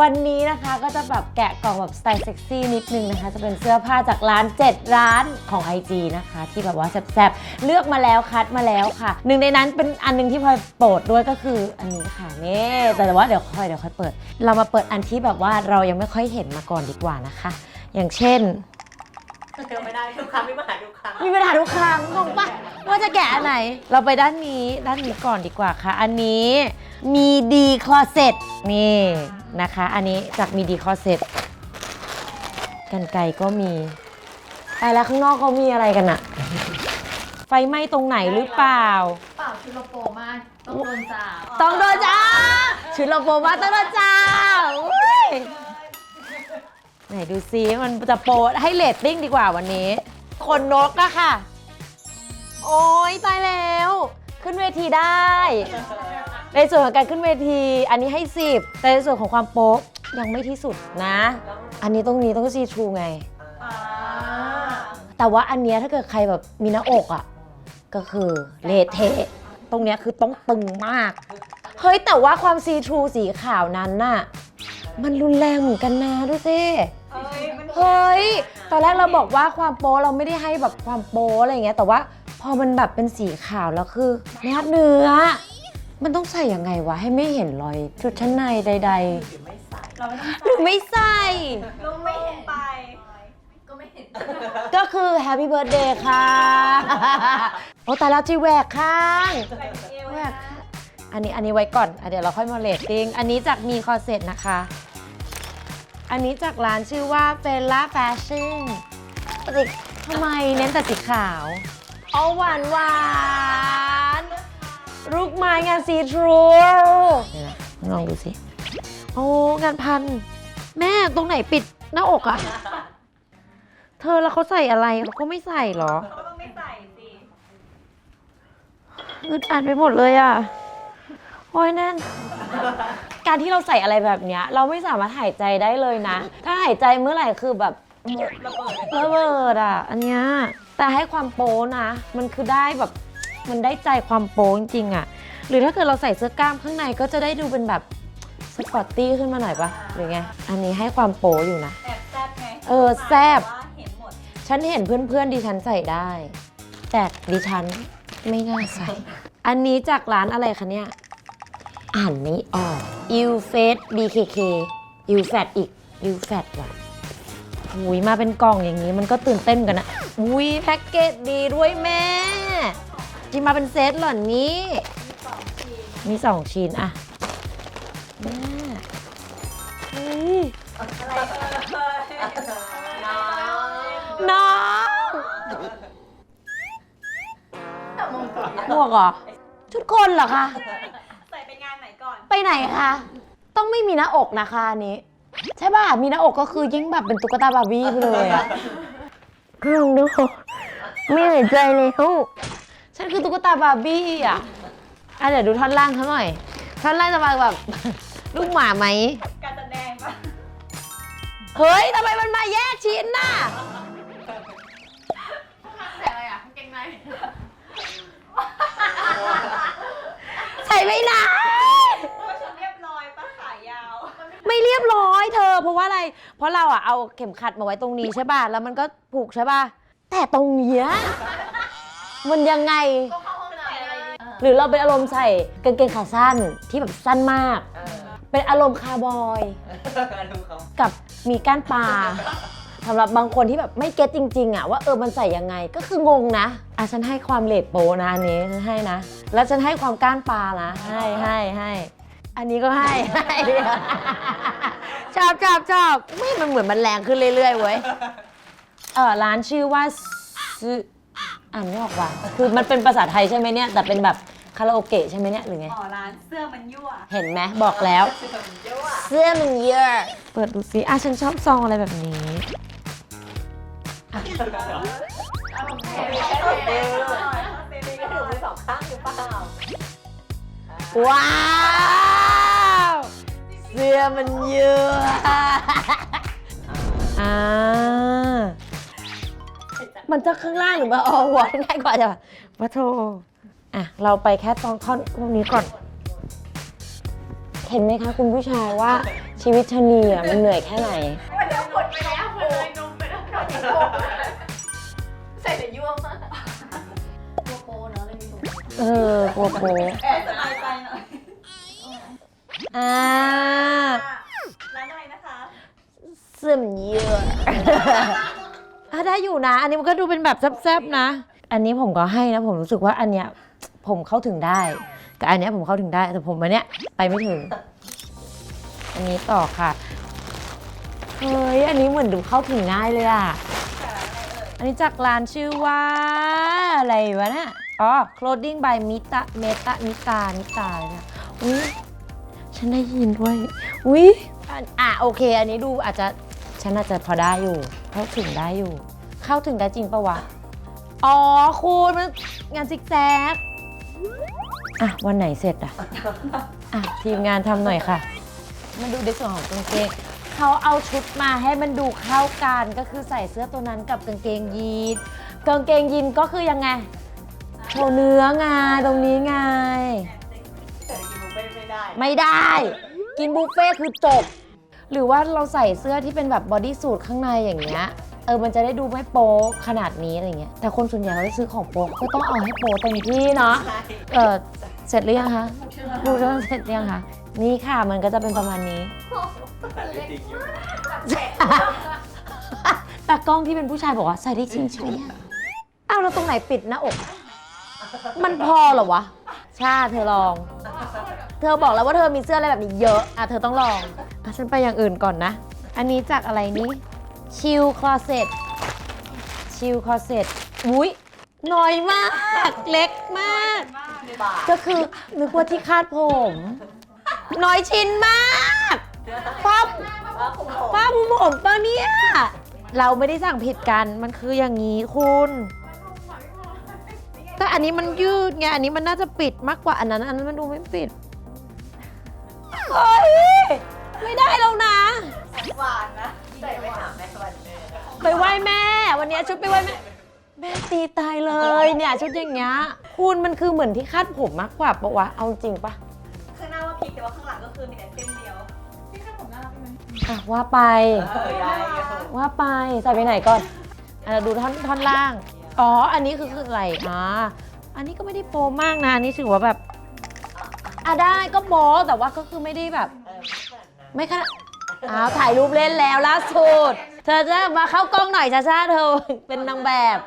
วันนี้นะคะก็จะแบบแกะกล่องแบบสไตล์เซ็กซี่นิดนึงนะคะ จะเป็นเสื้อผ้าจากร้าน 7 ร้านของ IG นะคะ ที่แบบว่าแซ่บๆ เลือกมาแล้วคัดมาแล้วค่ะ หนึ่งในนั้นเป็นอันหนึงที่พลอยโปรดด้วยก็คืออันนี้ค่ะนี่แต่ว่าเดี๋ยวค่อยเดี๋ยวค่อยเปิด เรามาเปิดอันที่แบบว่าเรายังไม่ค่อยเห็นมาก่อนดีกว่านะคะ อย่างเช่นไม่ได้ทุกครั้งไม่มาหาทุกครั้งมีปัญหาทุกครั้งงงปะว่าจะแกะอันไหน เราไปด้านนี้ด้านนี้ก่อนดีกว่าค่ะ อันนี้ มีดีคลอเซ็ตนี่นะคะ อันนี้จากมีดีคลอเซ็ตกันไกรก็มีไปแล้วข้างนอกเขามีอะไรกันอะไฟไหม้ตรงไหนหรือเปล่า เปล่าชุดเราโปรมากต้องโดนจ่าต้องโดนจ้าชุดเราโปรมาต้องโดนจ้าอุ๊ยไหนดูซิมันจะโปรให้เลตติ้งดีกว่าวันนี้ คนนกอะค่ะ โอ้ยตายแล้ว ขึ้นเวทีได้ ในส่วนของการขึ้นเวที อันนี้ให้ 10 แต่ในส่วนของความโป๊ะยังไม่ที่สุดนะ อันนี้ตรงนี้ต้องซีทรูไง แต่ว่าอันเนี้ยถ้าเกิดใครแบบมีหน้าอกอะ ก็คือเละเทะตรงเนี้ยคือต้องตึงมาก เฮ้ย แต่ว่าความซีทรูสีขาวนั้นน่ะ มันรุนแรงเหมือนกันนะดูสิ เฮ้ย ตอนแรกเราบอกว่าความโป๊เราไม่ได้ให้แบบความโป๊อะไรอย่างเงี้ย แต่ว่าพอมันแบบเป็นสีขาวแล้วคือเนื้อเนื้อ มันต้องใส่ยังไงวะ ให้ไม่เห็นรอยชุดชั้นในใด เราไม่ต้องๆ หรือไม่ใส่ลุงไม่เห็นไปก็ไม่เห็นก็คือ Happy Birthday ค่ะ โอ้ตายแล้วจีแหวกข้างแหวกข้างอันนี้อันนี้ไว้ก่อนอะเดี๋ยวเราค่อยมาเลตติ้ง อันนี้จากมีคอเซ็ตนะคะ อันนี้จากร้านชื่อว่าเฟลล่าแฟชั่นติทำไมเน้นแต่สีขาว เอาหวานหวาน ลูกไม้งานสีทรูเดี๋ยวนะลองดูสิ โอ้ งานพัน แม่ตรงไหนปิดหน้าอกอะเธอแล้วเขาใส่อะไรเขาก็ไม่ใส่เหรอเขาก็ต้องไม่ใส่สิอึดอัดไปหมดเลยอะโอ้ยแน่น การที่เราใส่อะไรแบบเนี้ย เราไม่สามารถหายใจได้เลยนะ ถ้าหายใจเมื่อไหร่คือแบบระเบิดระเบิดอะ อันเนี้ยแต่ให้ความโป๊นะ มันคือได้แบบ มันได้ใจความโป๊จริงๆอะหรือถ้าเกิดเราใส่เสื้อกล้ามข้างในก็จะได้ดูเป็นแบบสปอร์ตตี้ขึ้นมาหน่อยปะหรือไง อันนี้ให้ความโป๊อยู่นะ แอบแซ่บไงเออแซ่บว่าเห็นหมด ฉันเห็นเพื่อนๆดิฉันใส่ได้ แต่ดิฉันไม่น่าใส่ อันนี้จากร้านอะไรคะเนี่ย อ่านไม่ออก u f a t BKK u f a t อีก u f a t ว่ะหุยมาเป็นกล่องอย่างนี้มันก็ตื่นเต้นกันนะหุยแพ็กเกจดีด้วยแม่ ที่มาเป็นเซตเหรอนี้มีสองชิ้นอะแม่เฮ้ยน้องหมวกเหรอ ชุดคนเหรอคะ ใส่ไปงานไหนก่อน ไปไหนคะ ต้องไม่มีหน้าอกนะคะอันนี้ ใช่ป่ะ มีหน้าอกก็คือยิ่งแบบเป็นตุ๊กตาบาร์บี้ไปเลยอะดูไม่หายใจแล้ว ฉันคือตุ๊กตาบาร์บี้อะอะเดี๋ยวดูท่อนล่างเขาหน่อย ท่อนล่างจะมาแบบ ลูกหมาไหม การแสดงปะเฮ้ยทำไมมันมาแยกชิ้นน่ะใส่อะไรอะกางเกงในใส่ไม่ได้เพราะว่าฉันเรียบร้อยปะขายาว ไม่เรียบร้อยเธอ เพราะว่าอะไร เพราะเราอะเอาเข็มขัดมาไว้ตรงนี้ใช่ป่ะ แล้วมันก็ผูกใช่ป่ะ แต่ตรงเนี้ย มันยังไง ก็เข้าห้องน้ำอะไรดีหรือเราเป็นอารมณ์ใส่กางเกงขาสั้นที่แบบสั้นมากเป็นอารมณ์คาร์บอย ดูเขากับมีก้านปลาสำหรับบางคนที่แบบไม่เก็ตจริงๆอะว่าเออมันใส่ยังไงก็คืองงนะอะฉันให้ความเลดโปนะอันนี้ฉันให้นะ แล้วฉันให้ความก้านปลานะให้ให้ให้อันนี้ก็ให้ให้ชอบชอบชอบไม่มันเหมือนมันแรงขึ้นเรื่อยๆเว้ยเออร้านชื่อว่าซื้ ออ่านไม่ออกว่ะคือมันเป็นภาษาไทยใช่ไหมเนี่ย แต่เป็นแบบคาราโอเกะใช่ไหมเนี่ยหรือไง อ๋อร้านเสื้อมันยั่วเห็นไหมบอกแล้ว เสื้อมันยั่วเสื้อมันเยอะ เปิดดูซิอะฉันชอบซองอะไรแบบนี้อารมณ์เท่เต้นเต้นก็ถือมือสองข้างหรือเปล่าว้าว เสื้อมันเยอะอ่า มันจะข้างล่างหรือมาเอาหัวง่ายกว่าจ้ะวะโทอะ เราไปแค่ตอนท่อนพวกนี้ก่อนแขเห็นไหมคะคุณผู้ชายว่าชีวิตชะนีอะมันเหนื่อยแค่ไหน วันนี้หมดไปแล้วหมดเลยนมไปแล้วนมใส่แต่ยั่วมากตัวโปเนอะเลยมีถุงเออกลัวโป๊ะแอบสบายใจหน่อยอ่าร้านอะไรนะคะเสื่อมเยอะอะ ได้อยู่นะ อันนี้มันก็ดูเป็นแบบแซบๆนะ อันนี้ผมก็ให้นะ ผมรู้สึกว่าอันเนี้ยผมเข้าถึงได้กับอันเนี้ยผมเข้าถึงได้แต่ผมอันเนี้ยไปไม่ถึง อันนี้ต่อค่ะเฮ้ยอันนี้เหมือนดูเข้าถึงง่ายเลยอะอันนี้จากร้านชื่อว่าอะไรวะเนี่ยอ๋อ clothing by Mita Meta Mita Mita เลยนะอุ้ยฉันได้ยินด้วยอุ้ยอะอะโอเค อันนี้ดูอาจจะฉันอาจจะพอได้อยู่เข้าถึงได้อยู่ เข้าถึงได้จริงปะวะ อ๋อคุณมันงานซิกแซก อะ วันไหนเสร็จอะ อะ ทีมงานทำหน่อยค่ะมาดูในส่วนของกางเกงเขาเอาชุดมาให้มันดูเข้ากันก็คือใส่เสื้อตัวนั้นกับกางเกงยีนกางเกงยีนก็คือยังไงโชว์เนื้อไงตรงนี้ไง แต่กินบุฟเฟ่ต์ไม่ได้ ไม่ได้ กินบุฟเฟ่ต์คือจบ หรือว่าเราใส่เสื้อที่เป็นแบบบอดี้สูทข้างในอย่างเงี้ย เออมันจะได้ดูไม่โป๊ขนาดนี้อะไรเงี้ยแต่คนส่วนใหญ่เขาจะซื้อของโป๊ก็ต้องเอาให้โป๊เต็มที่เนาะใช่เออเสร็จหรือยังคะดูเรื่องเสร็จหรือยังคะนี่ค่ะมันก็จะเป็นประมาณนี้ตากล้องที่เป็นผู้ชายบอกว่าใส่ได้จริงใช่ไหมเนี่ยอ้าวแล้วตรงไหนปิดหน้าอก มันพอเหรอวะชาเธอลอง เธอบอกแล้วว่าเธอมีเสื้ออะไรแบบนี้เยอะ อะเธอต้องลองอะฉันไปอย่างอื่นก่อนนะ อันนี้จากอะไรนี้ ชิลคลอเซ็ตชิลคลอเซ็ตอุ้ยน้อยมาก เล็กมากบาทก็คือนึกว่าที่คาดผม น้อยชิ้นมากป้าว่าคุมผมป้าผมผมปะเนี่ย เราไม่ได้สั่งผิดกันมันคืออย่างนี้คุณ แต่อันนี้มันยืดไง อันนี้มันน่าจะปิดมากกว่าอันนั้น อันนั้นมันดูไม่ปิดเฮ้ย ไม่ได้แล้วนะ หวานนะใส่ไปหาแม่สวัสดี ไปไหว้แม่ วันนี้ชุดไปไหว้แม่แม่ตีตายเลยเนี่ยชุดอย่างเงี้ยคุณมันคือเหมือนที่คาดผมมากกว่าปะวะเอาจริงปะข้างหน้าว่าพริกแต่ว่าข้างหลังก็คือมีแต่เส้นเดียวพี่ข้าผมน่ารักไหมอะว่าไป เออได้เยอะว่าไปใส่ไปไหนก่อนอะเราดูท่อนท่อนล่าง อ๋อ อันนี้คือคืออะไรอ่าอันนี้ก็ไม่ได้โปรมากนะ อันนี้ถือว่าแบบอะได้ก็โปรแต่ว่าก็คือไม่ได้แบบ เออไม่ขนาดนั้นไม่ขนาดอ้าวถ่ายรูปเล่นแล้วล่าสุด เธอจะมาเข้ากล้องหน่อยช้าชาๆเธอเป็นนางแบบ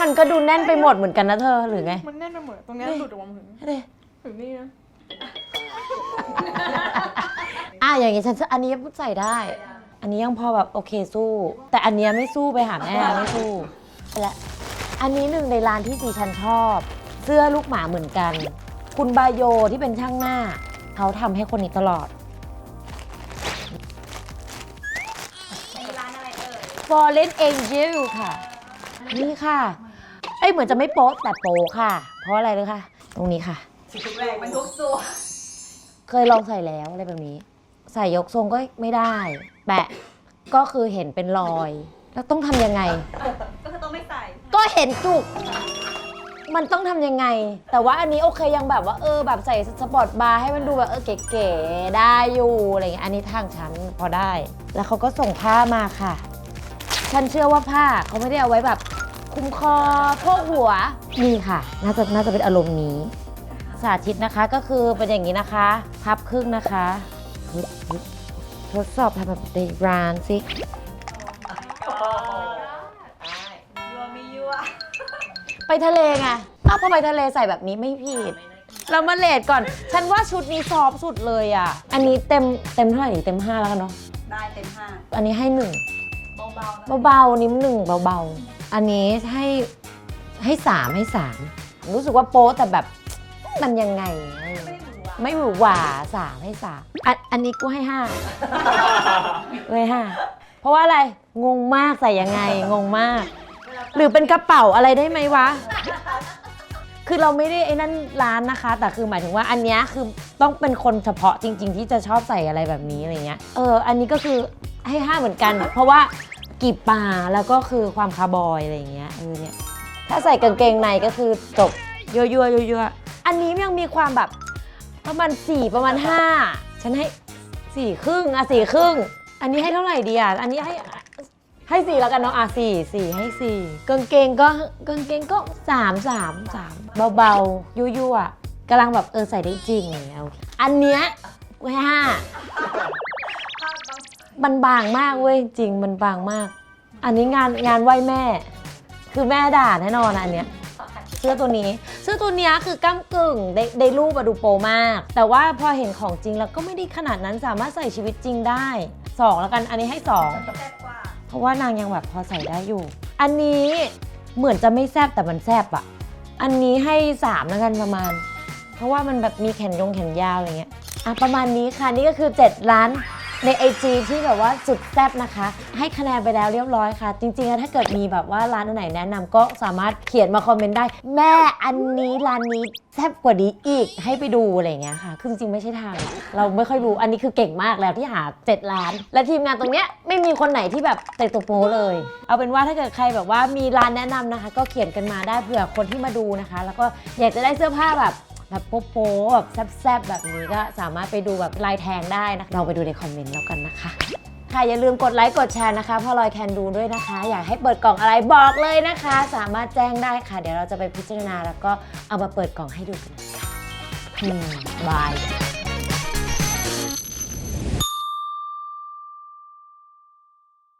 มันก็ดูแน่นไปหมดเหมือนกันนะเธอหรือไงมันแน่นไปหมดตรงเนี้ยหลุดออกมาถึงเด้ถึงนี่นะอะอย่างงี้ฉันอันนี้ใส่ได้ อันนี้ยังพอแบบโอเคสู้ แต่อันเนี้ยไม่สู้ไปหาแม่ไม่สู้และอันนี้หนึ่งในร้านที่สีฉันชอบ เสื้อลูกหมาเหมือนกัน คุณบาโยที่เป็นช่างหน้า เขาทำให้คนนี้ตลอด Fallen Angel ค่ะ นี่ค่ะ เอ้ยเหมือนจะไม่โป๊ะแต่โป๊ะค่ะ เพราะอะไรเลยค่ะ ตรงนี้ค่ะชุดแรกมันทุกส่วนเคยลองใส่แล้วอะไรแบบนี้ ใส่ยกทรงก็ไม่ได้ แปะก็คือเห็นเป็นรอย แล้วต้องทำยังไง ก็คือต้องไม่ใส่ ก็เห็นจุก มันต้องทำยังไง แต่ว่าอันนี้โอเคยังแบบว่าเออแบบใส่สปอร์ตบาร์ให้มันดูแบบเออเก๋ๆได้อยู่อะไรเงี้ยอันนี้ทางฉันพอได้ แล้วเขาก็ส่งผ้ามาค่ะ ฉันเชื่อว่าผ้าเขาไม่ได้เอาไว้แบบคุมคอโพกหัวนี่ค่ะ น่าจะน่าจะเป็นอารมณ์นี้ สาธิตนะคะก็คือเป็นอย่างนี้นะคะ พับครึ่งนะคะฮึบฮึบทดสอบทำแบบในร้านสิโอ้โหได้ยัวมียัวไปทะเลไงอ้าวพอไปทะเลใส่แบบนี้ไม่ผิด เรามาเลทก่อน ฉันว่าชุดนี้ซอฟต์สุดเลยอะ อันนี้เต็มเต็มเท่าไหร่เต็มห้าแล้วกันเนาะได้เต็มห้าอันนี้ให้หนึ่ง เบาๆนะเบาๆนิ้มหนึ่งเบาๆ อันนี้ให้ให้สามให้สามรู้สึกว่าโป๊แต่แบบมันยังไงไม่หรูอะไม่หวือหวาสามให้สามอันอันนี้กูให้ห้าเลยห้าเพราะว่าอะไรงงมากใส่ยังไงงงมาก หรือเป็นกระเป๋าอะไรได้ไหมวะ คือเราไม่ได้ไอ้นั่นร้านนะคะ แต่คือหมายถึงว่าอันเนี้ยคือต้องเป็นคนเฉพาะจริง ๆ ที่จะชอบใส่อะไรแบบนี้อะไรเงี้ยเอออันนี้ก็คือให้ห้าเหมือนกัน เพราะว่า กีบปลาแล้วก็คือความคาร์บอยอะไรเงี้ยเออเนี่ยถ้าใส่กางเกงในก็คือจบยั่วยั่วยั่วยั่วอันนี้ยังมีความแบบประมาณ4ประมาณ5เฉันให้สี่ครึ่งอะสี่ครึ่ง อันนี้ให้เท่าไหร่ดีอะอันนี้ให้ให้สี่แล้วกันเนาะอะสี่สี่ให้สี่กางเกงก็กางเกงก็สามสามสามเบาๆยั่วๆอะกำลังแบบเออใส่ได้จริงอย่างเงี้ยอันเนี้ยให้ห้า มันบางมากเว้ยจริงมันบางมาก อันนี้งานงานไหว้แม่ คือแม่ด่าแน่นอนอันเนี้ยเสื้อตัวนี้ เสื้อตัวเนี้ยคือก้ากึ่งได้ได้รูปอะดูโปรมาก แต่ว่าพอเห็นของจริงแล้วก็ไม่ได้ขนาดนั้นสามารถใส่ชีวิตจริงได้สองแล้วกันอันนี้ให้สองเพราะว่านางยังแบบพอใส่ได้อยู่ อันนี้เหมือนจะไม่แซบแต่มันแซบอะอันนี้ให้สามแล้วกันประมาณ เพราะว่ามันแบบมีแขนยงแขนยาวอะไรเงี้ยอะประมาณนี้ค่ะนี่ก็คือ 7 ล้าน ใน IG ที่แบบว่าสุดแซ่บนะคะ ให้คะแนนไปแล้วเรียบร้อยค่ะ จริงๆแล้วถ้าเกิดมีแบบว่าร้านอันไหนแนะนำก็สามารถเขียนมาคอมเมนต์ได้ แม่อันนี้ร้านนี้แซ่บกว่านี้อีกให้ไปดูอะไรอย่างเงี้ยค่ะคือจริงๆไม่ใช่ทาง เราไม่ค่อยรู้อันนี้คือเก่งมากแล้วที่หา7ล้าน และทีมงานตรงเนี้ยไม่มีคนไหนที่แบบแต่งตัวโปเลย เอาเป็นว่าถ้าเกิดใครแบบว่ามีร้านแนะนำนะคะ ก็เขียนกันมาได้เผื่อคนที่มาดูนะคะ แล้วก็อยากจะได้เสื้อผ้าแบบ แบบโป๊ะๆแบบแซ่บๆแบบนี้ก็สามารถไปดูแบบลายแทงได้นะเราไปดูในคอมเมนต์แล้วกันนะคะค่ะอย่าลืมกดไลค์กดแชร์นะคะพ่อลอยแคนดูด้วยนะคะ อยากให้เปิดกล่องอะไรบอกเลยนะคะ สามารถแจ้งได้ค่ะ เดี๋ยวเราจะไปพิจารณาแล้วก็เอามาเปิดกล่องให้ดูกันค่ะบาย